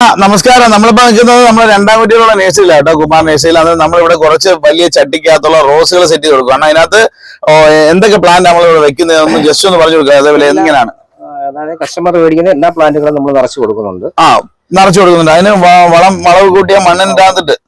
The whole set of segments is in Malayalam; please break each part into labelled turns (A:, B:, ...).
A: ആ, നമസ്കാരം. നമ്മളിപ്പോ നിൽക്കുന്നത് നമ്മുടെ രണ്ടാം കുട്ടികളുടെ നേഴ്സറിയിലാണ് കേട്ടോ കുമാർ നേഴ്സറിയിലാണ് നമ്മളിവിടെ കുറച്ച് വലിയ ചട്ടിക്കകത്തുള്ള റോസുകൾ സെറ്റ് ചെയ്ത് കൊടുക്കും. കാരണം അതിനകത്ത് എന്തൊക്കെ പ്ലാന്റ് നമ്മളിവിടെ വെക്കുന്നത്? ഒന്ന് ജസ്റ്റ് ഒന്ന് പറഞ്ഞു കൊടുക്കുക അതേപോലെ എങ്ങനെയാണ്?
B: അതായത് കസ്റ്റമർ മേടിക്കുന്ന എല്ലാ പ്ലാന്റുകളും നമ്മൾ നിറച്ചു കൊടുക്കുന്നുണ്ട്.
A: ആ നിറച്ചു കൊടുക്കുന്നുണ്ട്. അതിന് വളം വളവ് കൂട്ടിയ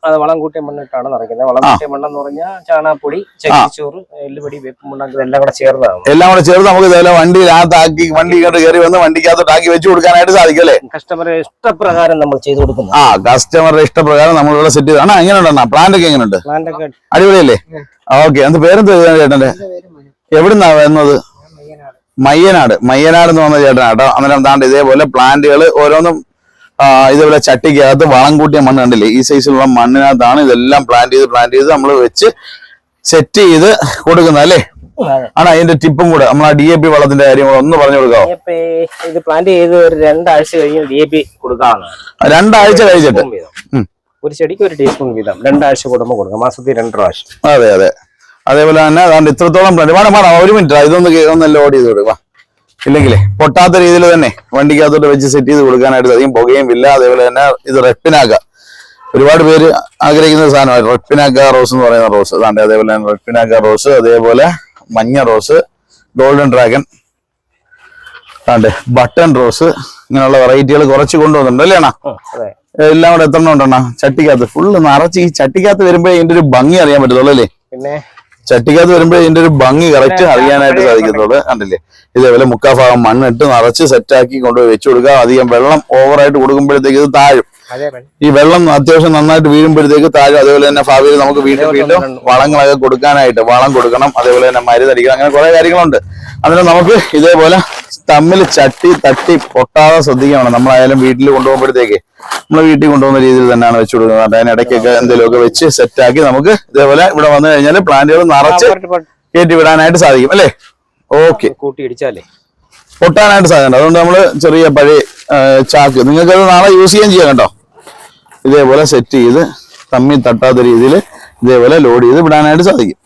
B: അത് വളം കൂട്ടിയ മണ്ണിട്ടാണ് നിറയ്ക്കുന്നത്. വളം കൂട്ടിയ മണ്ണെന്ന് പറഞ്ഞാൽ ചാണാപ്പൊടി ചകിരിച്ചോറ് എല്ലുപൊടി വേപ്പ് മണ്ണാക്ക് എല്ലാം കൂടെ ചേർന്നതാണ്.
A: എല്ലാം കൂടെ ചേർത്ത് നമുക്ക് ഇതേപോലെ വണ്ടിയിലാത്താക്കി വണ്ടി ഇങ്ങോട്ട് കയറി വന്ന് വണ്ടിക്കകത്തോട്ട് ആക്കി വെച്ച് കൊടുക്കാനായിട്ട് സാധിക്കും അല്ലേ
B: കസ്റ്റമറെ ഇഷ്ടപ്രകാരം നമ്മൾ ചെയ്ത് കൊടുക്കുന്നു.
A: ആ കസ്റ്റമറുടെ ഇഷ്ടപ്രകാരം നമ്മൾ ഇവിടെ സെറ്റ് ചെയ്താണ് എങ്ങനെയുണ്ടെന്നാ പ്ലാന്റ് ഒക്കെ എങ്ങനെയുണ്ട് അടിപൊളിയല്ലേ? ഓക്കെ എന്ത് പേരെന്ത് ചേട്ടന്റെ എവിടുന്നാ വരുന്നത്? മയ്യനാട്. മയ്യനാട്. എന്ന് പറഞ്ഞ ചേട്ടനാട്ടോ അന്നേരം താണ്ട് ഇതേപോലെ പ്ലാന്റുകൾ ഓരോന്നും ഇതേപോലെ ചട്ടിക്കകത്ത് വളം കൂട്ടിയ മണ്ണ് കണ്ടില്ലേ? ഈ സൈസിലുള്ള മണ്ണിനകത്താണ് ഇതെല്ലാം പ്ലാന്റ് ചെയ്ത് പ്ലാന്റ് ചെയ്ത് നമ്മൾ വെച്ച് സെറ്റ് ചെയ്ത് കൊടുക്കുന്നത് അല്ലേ? ആണ് അതിന്റെ ടിപ്പും കൂടെ. നമ്മൾ ആ ഡി എ പി വളത്തിന്റെ കാര്യം കൂടെ ഒന്ന് പറഞ്ഞു
B: കൊടുക്കാം ഇത് പ്ലാന്റ് ചെയ്ത് ഒരു രണ്ടാഴ്ച കഴിഞ്ഞ് ഡി എ പി കൊടുക്കാവുന്നതാണ്
A: രണ്ടാഴ്ച കഴിച്ചിട്ട്.
B: ഒരു ചെടിക്ക് ഒരു ടീസ്പൂൺ വീതം. രണ്ടാഴ്ച കൂടുമ്പോൾ കൊടുക്കാം. മാസത്തിൽ രണ്ട് പ്രാവശ്യം.
A: അതെ അതെ. അതേപോലെ തന്നെ അതാണ്ട് ഇത്രത്തോളം പ്ലാന്റ് വേണം വേണം ഒരു മിനിറ്റ് ഇതൊന്ന് ഒന്ന് ലോഡ് ചെയ്ത് കൊടുക്കുക ഇല്ലെങ്കിലേ പൊട്ടാത്ത രീതിയിൽ തന്നെ വണ്ടിക്കകത്തോട്ട് വെച്ച് സെറ്റ് ചെയ്ത് കൊടുക്കാനായിട്ട് അധികം പുകയും ഇല്ല. അതേപോലെ തന്നെ ഇത് റെപ്പിനാക്ക. ഒരുപാട് പേര് ആഗ്രഹിക്കുന്ന സാധനമാണ്. റെപ്പിനാക്ക റോസ് എന്ന് പറയുന്ന റോസ്. അതാണ് അതേപോലെ തന്നെ റെപ്പിനാക്ക റോസ് അതേപോലെ മഞ്ഞ റോസ് ഗോൾഡൻ ഡ്രാഗൺ അതാണ്ട് ബട്ടൺ റോസ് ഇങ്ങനെയുള്ള വെറൈറ്റികൾ കുറച്ച് കൊണ്ടുവന്നിട്ടുണ്ട്. അല്ലേ അണ്ണാ? എല്ലാം കൂടെ എത്ര ഉണ്ടെണ്ണ ചട്ടിക്കകത്ത് ഫുള്ള് നിറച്ച് ഈ ചട്ടിക്കകത്ത് വരുമ്പോഴേ ഇതിന്റെ ഒരു ഭംഗി അറിയാൻ പറ്റത്തുള്ളൂ അല്ലേ?
B: പിന്നെ
A: ചട്ടിക്കകത്ത് വരുമ്പോഴേ ഇതിന്റെ ഒരു ഭംഗി കറക്റ്റ് അറിയാനായിട്ട് സാധിക്കത്തുള്ളൂ. കണ്ടില്ലേ? ഇതേപോലെ മുക്കാ ഭാഗം മണ്ണിട്ട് നിറച്ച് സെറ്റാക്കി കൊണ്ടുപോയി വെച്ചു കൊടുക്കുക. അധികം വെള്ളം ഓവറായിട്ട് കൊടുക്കുമ്പോഴത്തേക്ക് ഇത് താഴും. ഈ വെള്ളം അത്യാവശ്യം നന്നായിട്ട് വീഴുമ്പോഴത്തേക്ക് താഴും. അതേപോലെ തന്നെ ഭാവിയിൽ നമുക്ക് വീണ്ടും വീണ്ടും വളങ്ങളൊക്കെ കൊടുക്കാനായിട്ട് വളം കൊടുക്കണം. അതേപോലെ തന്നെ മരുന്നടിക്കണം. അങ്ങനെ കുറെ കാര്യങ്ങളുണ്ട്. അതിന് നമുക്ക് ഇതേപോലെ തമ്മിൽ ചട്ടി തട്ടി പൊട്ടാതെ ശ്രദ്ധിക്കണം. നമ്മളായാലും വീട്ടിൽ കൊണ്ടുപോകുമ്പോഴത്തേക്ക് നമ്മൾ വീട്ടിൽ കൊണ്ടുപോകുന്ന രീതിയിൽ തന്നെയാണ് വെച്ചു കൊടുക്കുന്നത്. അതിനിടയ്ക്കൊക്കെ എന്തെങ്കിലുമൊക്കെ വെച്ച് സെറ്റാക്കി നമുക്ക് ഇതേപോലെ ഇവിടെ വന്നു കഴിഞ്ഞാൽ പ്ലാന്റുകൾ നിറച്ച് കയറ്റി വിടാനായിട്ട് സാധിക്കും അല്ലേ? ഓക്കെ.
B: കൂട്ടിയിടിച്ചാലേ
A: പൊട്ടാനായിട്ട് സാധ്യത അതുകൊണ്ട് നമ്മൾ ചെറിയ പഴയ ചാക്ക്. നിങ്ങൾക്ക് അത് നാളെ യൂസ് ചെയ്യാൻ ചെയ്യാം കേട്ടോ. ഇതേപോലെ സെറ്റ് ചെയ്ത് തമ്മിൽ തട്ടാത്ത രീതിയിൽ ഇതേപോലെ ലോഡ് ചെയ്ത് വിടാനായിട്ട് സാധിക്കും.